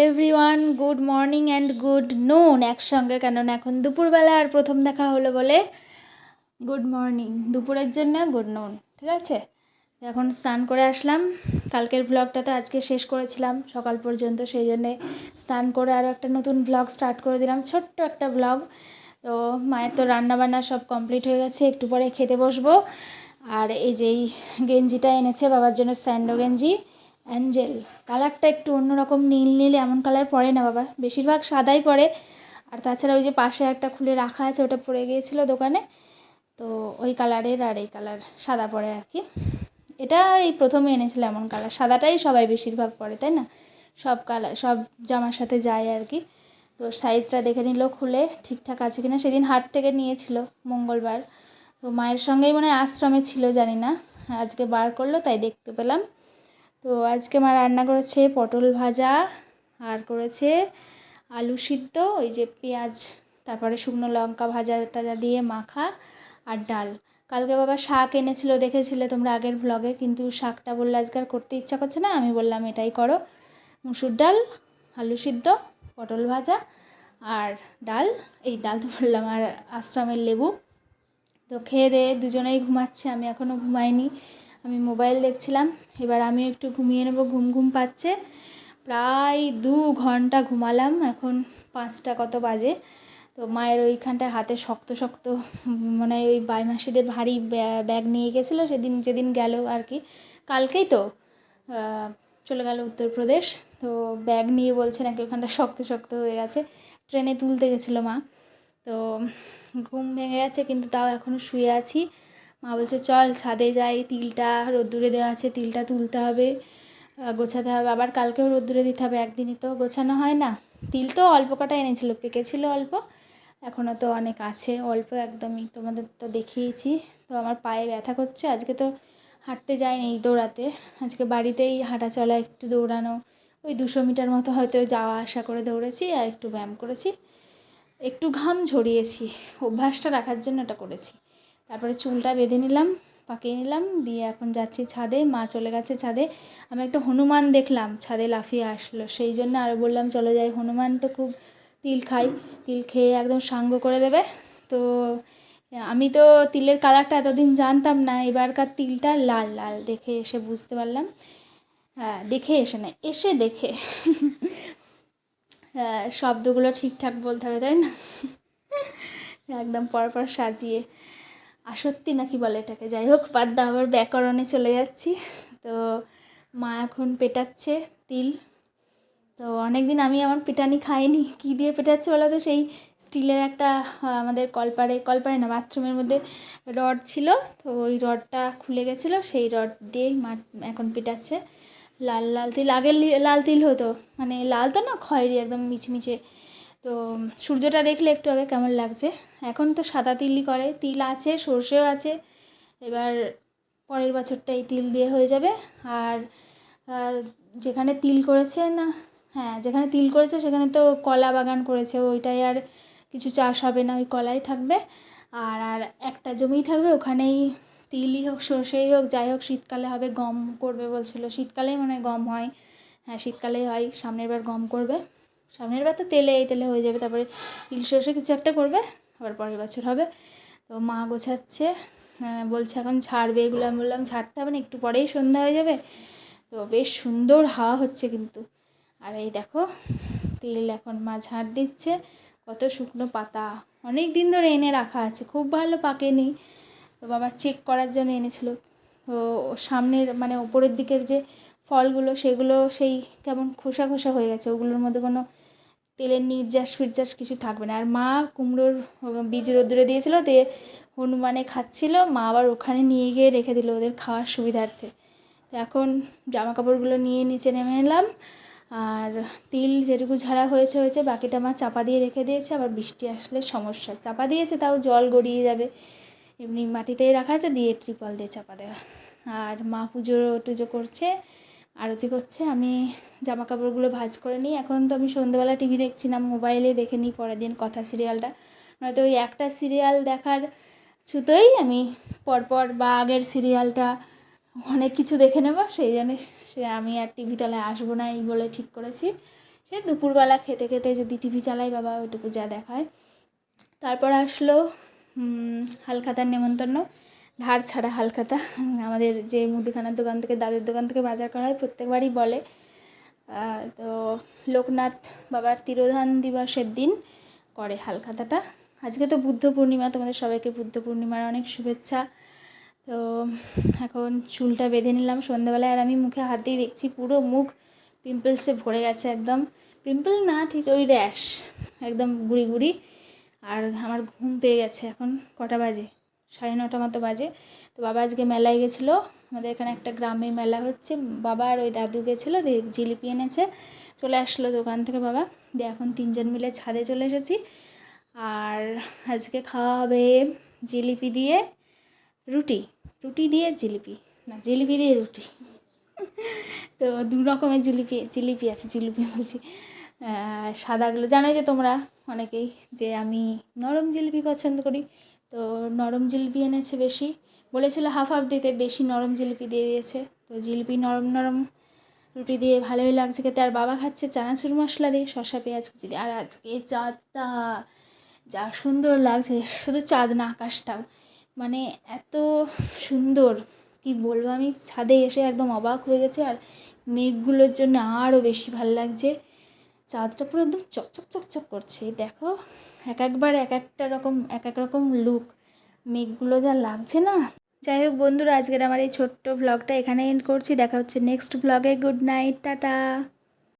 Hello everyone, good morning and good noon একসঙ্গে কেননা এখন দুপুরবেলা আর প্রথম দেখা হলো বলে গুড মর্নিং, দুপুরের জন্য গুড নুন, ঠিক আছে? এখন স্নান করে আসলাম। কালকের ব্লগটা তো আজকে শেষ করেছিলাম, সকাল পর্যন্ত, সেই জন্যে স্নান করে আরও একটা নতুন ব্লগ স্টার্ট করে দিলাম, ছোট্ট একটা ব্লগ তো মায়ের তো রান্নাবান্না সব কমপ্লিট হয়ে গেছে, একটু পরে খেতে বসবো। আর এই যেই গেঞ্জিটা এনেছে, বাবার জন্য স্যান্ডো গেঞ্জি অ্যাঞ্জেল। কালারটা একটু অন্যরকম নীল নীল, এমন কালার পরে না বাবা। বেশিরভাগ সাদাই পরে। আর তাছাড়া ওই যে পাশে একটা খুলে রাখা আছে, ওটা পরে গিয়েছিল দোকানে। তো ওই কালারের আর এই কালার সাদা পরে আর কি। এটা এই প্রথমে এনেছিল এমন কালার। সাদাটাই সবাই বেশিরভাগ পরে, তাই না? সব কালার, সব জামার সাথে যায় আর কি। তো সাইজটা দেখে নিল খুলে, ঠিকঠাক আছে কিনা। সেদিন হাট থেকে নিয়েছিল, মঙ্গলবার। তো মায়ের সঙ্গেই মনে হয় আশ্রমে ছিল, জানি না। আজকে বার করল, তাই দেখতে পেলাম। তো আজকে মা রান্না করেছে পটল ভাজা আর করেছে আলু সিদ্ধ, ওই যে পেঁয়াজ, তারপরে শুকনো লঙ্কা ভাজা টাজা দিয়ে মাখা আর ডাল। কালকে বাবা শাক এনেছিল, দেখেছিলে তোমরা আগের ব্লগে কিন্তু শাকটা বললে আজকে আর করতে ইচ্ছা করছে না, আমি বললাম এটাই করো। মুসুর ডাল, আলু সিদ্ধ, পটল ভাজা আর ডাল, এই ডাল তো বললাম, আর আশ্রমের লেবু। তো খেয়ে দিয়ে দুজনেই ঘুমাচ্ছে, আমি এখনও ঘুমাইনি। আমি মোবাইল দেখছিলাম। এবার আমি একটু ঘুমিয়ে নেব। ঘুম ঘুম পাচ্ছে। প্রায় দু ঘণ্টা ঘুমালাম। এখন পাঁচটা কত বাজে? তো মায়ের ওইখানটায় হাতে শক্ত শক্ত মানে ওই বাইমাসিদের ভারী ব্যাগ নিয়ে গেছিল। সেদিন, যেদিন গেল আর কি। কালকেই তো চলে গেল উত্তরপ্রদেশ। তো ব্যাগ নিয়ে বলছে নাকি ওখানটা শক্ত শক্ত হয়ে গেছে। ট্রেনে তুলতে গেছিল মা। তো ঘুম ভেঙে গেছে, কিন্তু তাও এখনও শুয়ে আছি। মা বলছে, চল ছাদে যাই, তিলটা রোদ্দুরে দেওয়া আছে, তিলটা তুলতে হবে গোছাতে হবে। আবার কালকেও রোদ্দুরে দিতে হবে, একদিনই তো গোছানো হয় না। তিল তো অল্প কটা এনেছিল, পেকেছিল অল্প এখনও তো অনেক আছে, অল্প একদমই, তোমাদের তো দেখিয়েছি। তো আমার পায়ে ব্যথা করছে, আজকে তো হাঁটতে যাইনি দৌড়াতে। আজকে বাড়িতেই হাঁটা চলা একটু দৌড়ানো, ওই দুশো মিটার মতো হয়তো যাওয়া, আসা করে দৌড়েছি আর একটু ব্যায়াম করেছি। একটু ঘাম ঝরিয়েছি, অভ্যাসটা রাখার জন্য এটা করেছি। তারপরে চুলটা বেঁধে নিলাম, পাকিয়ে নিলাম, দিয়ে এখন যাচ্ছি ছাদে, মা চলে গেছে ছাদে। আমি একটা হনুমান দেখলাম, ছাদে লাফিয়ে আসলো। সেই জন্য আরও বললাম, চলো যাই, হনুমান তো খুব তিল খাই তিল খেয়ে একদম সাঙ্গ করে দেবে। তো আমি তো তিলের কালারটা এতদিন জানতাম না, এবারকার তিলটা লাল লাল। দেখে এসে বুঝতে পারলাম। হ্যাঁ দেখে এসে না, এসে দেখে। হ্যাঁ শব্দগুলো ঠিকঠাক বলতে হবে, তাই না? একদম পরপর সাজিয়ে। আসত্তি নাকি বলে এটাকে? যাই হোক বাদ আবার ব্যাকরণে চলে যাচ্ছি। তো মা এখন পেটাচ্ছে তিল। তো অনেক দিন আমি আমার পেটানি খাইনি। কী দিয়ে পেটাচ্ছে বলো তো? সেই স্টিলের একটা আমাদের কলপারে কলপারে না, বাথরুমের মধ্যে রড ছিল। তো ওই রডটা খুলে গেছিল, সেই রড দিয়েই মা এখন পেটাচ্ছে। লাল লাল তিল। আগের লাল তিল হতো। মানে লাল তো না, খয়েরি, একদম মিচমিচে তো সূর্যটা দেখলে একটু আগে কেমন লাগছে? এখন তো সাদা তিলই করে। তিল আছে, সর্ষেও আছে। এবার পরের বছরটা এই তিল দিয়ে হয়ে যাবে। আর যেখানে তিল করেছে না হ্যাঁ যেখানে তিল করেছে সেখানে তো কলা বাগান করেছে। ওইটাই আর কিছু চাষ হবে না, ওই কলাই থাকবে। আর আর একটা জমিই থাকবে, ওখানেই তিলই হোক, সর্ষেই হোক, যাই হোক, শীতকালে হবে, গম করবে বলছিল। শীতকালেই মনে হয় গম হয়। হ্যাঁ শীতকালেই হয়, সামনের বার গম করবে। সামনের বার তো তেলে, এই তেলে হয়ে যাবে, তারপরে তিল সর্ষে কিছু একটা করবে, আবার পরের বছর হবে। তো মা গোছাচ্ছে বলছে এখন ছাড়বে, এগুলো আমি বললাম ছাড়তে হবে না, একটু পরেই সন্ধ্যা হয়ে যাবে। তো বেশ সুন্দর হাওয়া হচ্ছে কিন্তু। আর এই দেখো, তিল এখন মা ঝাড় দিচ্ছে, কত শুকনো পাতা, অনেক দিন ধরে এনে রাখা আছে, খুব ভালো পাকেনি। তো বাবা চেক করার জন্য এনেছিল। তো সামনের মানে ওপরের দিকের যে ফলগুলো, সেগুলো সেই কেমন খোসা খোসা হয়ে গেছে, ওগুলোর মধ্যে কোনো তেলের নির্যাস ফির্যাস কিছু থাকবে না। আর মা কুমড়োর বীজ রোদ্দুরে দিয়েছিল দিয়ে হনুমানে খাচ্ছিল, মা আবার ওখানে নিয়ে গিয়ে রেখে দিল ওদের খাওয়ার সুবিধার্থে। এখন জামা কাপড়গুলো নিয়ে নিচে নেমে এলাম। আর তিল যেটুকু ঝাড়া হয়েছে হয়েছে, বাকিটা মা চাপা দিয়ে রেখে দিয়েছে। আবার বৃষ্টি আসলে সমস্যা। চাপা দিয়েছে, তাও জল গড়িয়ে যাবে। এমনি মাটিতেই রাখা আছে, দিয়ে ত্রিপল দিয়ে চাপা দেওয়া। আর মা পুজো টুজো করছে। আরতি করছে, আমি জামা কাপড়গুলো ভাজ করে নিই। এখন তো আমি সন্ধ্যেবেলা টিভি দেখছি না মোবাইলে দেখে নিই পরের দিন কথা সিরিয়ালটা। নয়তো ওই একটা সিরিয়াল দেখার ছুতোই আমি পরপর বা আগের সিরিয়ালটা অনেক কিছু দেখে নেব, সেই জন্য সে আমি আর টিভি তলায় আসব না এই বলে ঠিক করেছি। সে দুপুরবেলা খেতে খেতে যদি টিভি চালাই বাবা, ওইটুকু যা দেখায়। তারপর আসলো হালখাতার নেমন্তন্ন। ধার ছাড়া হালখাতা। আমাদের যে মুদিখানার দোকান থেকে, দাদের দোকান থেকে বাজার করা হয়, প্রত্যেকবারই বলে। তো লোকনাথ বাবার তিরোধান দিবসের দিন করে হালখাতাটা। আজকে তো বুদ্ধ পূর্ণিমা, তোমাদের সবাইকে বুদ্ধ পূর্ণিমার অনেক শুভেচ্ছা। তো এখন চুলটা বেঁধে নিলাম সন্ধ্যাবেলায়, আর আমি মুখে হাত দিয়ে দেখছি পুরো মুখ পিম্পলসে ভরে গেছে একদম। পিম্পল না, ঠিক ওই র্যাশ, একদম গুড়ি গুড়ি। আর আমার ঘুম পেয়ে গেছে এখন কটা বাজে? সাড়ে নটা মতো বাজে। তো বাবা আজকে মেলায় গেছিল। আমাদের এখানে একটা গ্রামে মেলা হচ্ছে। বাবা আর ওই দাদু গেছিল, দিয়ে জিলিপি এনেছে। চলে আসলো দোকান থেকে বাবা। দিয়ে এখন তিনজন মিলে ছাদে চলে এসেছি। আর আজকে খাওয়া হবে জিলিপি দিয়ে রুটি। রুটি দিয়ে জিলিপি। না, জিলিপি দিয়ে রুটি। তো দু রকমের জিলিপি জিলিপি আছে, জিলিপি বলছি। সাদাগুলো জানাই যে তোমরা অনেকেই যে আমি নরম জিলিপি পছন্দ করি। তো নরম জিলিপি এনেছে বেশি। বলেছিল হাফ হাফ দিতে, বেশি নরম জিলিপি দিয়ে দিয়েছে। তো জিলিপি নরম নরম রুটি দিয়ে ভালোই লাগছে খেতে। আর বাবা খাচ্ছে চানাচুর মশলা দিয়ে, শসা, পেঁয়াজ কুচি দিয়ে আর আজকে চাঁদটা, যা সুন্দর লাগছে, শুধু চাঁদ না, আকাশটাও। মানে এত সুন্দর, কি বলব আমি? ছাদে এসে একদম অবাক হয়ে গেছে। আর মেঘগুলোর জন্য আরও বেশি ভালো লাগছে। চাঁদটা পুরো একদম চকচক চকচক করছে। দেখো, এক একবার এক একটা রকম, এক এক রকম লুক মেঘগুলো যা লাগছে না। যাই হোক বন্ধুরা, আজকের আমার এই ছোট্ট ব্লগটা এখানে এন্ড করছি। দেখা হচ্ছে নেক্সট ব্লগে গুড নাইট টাটা।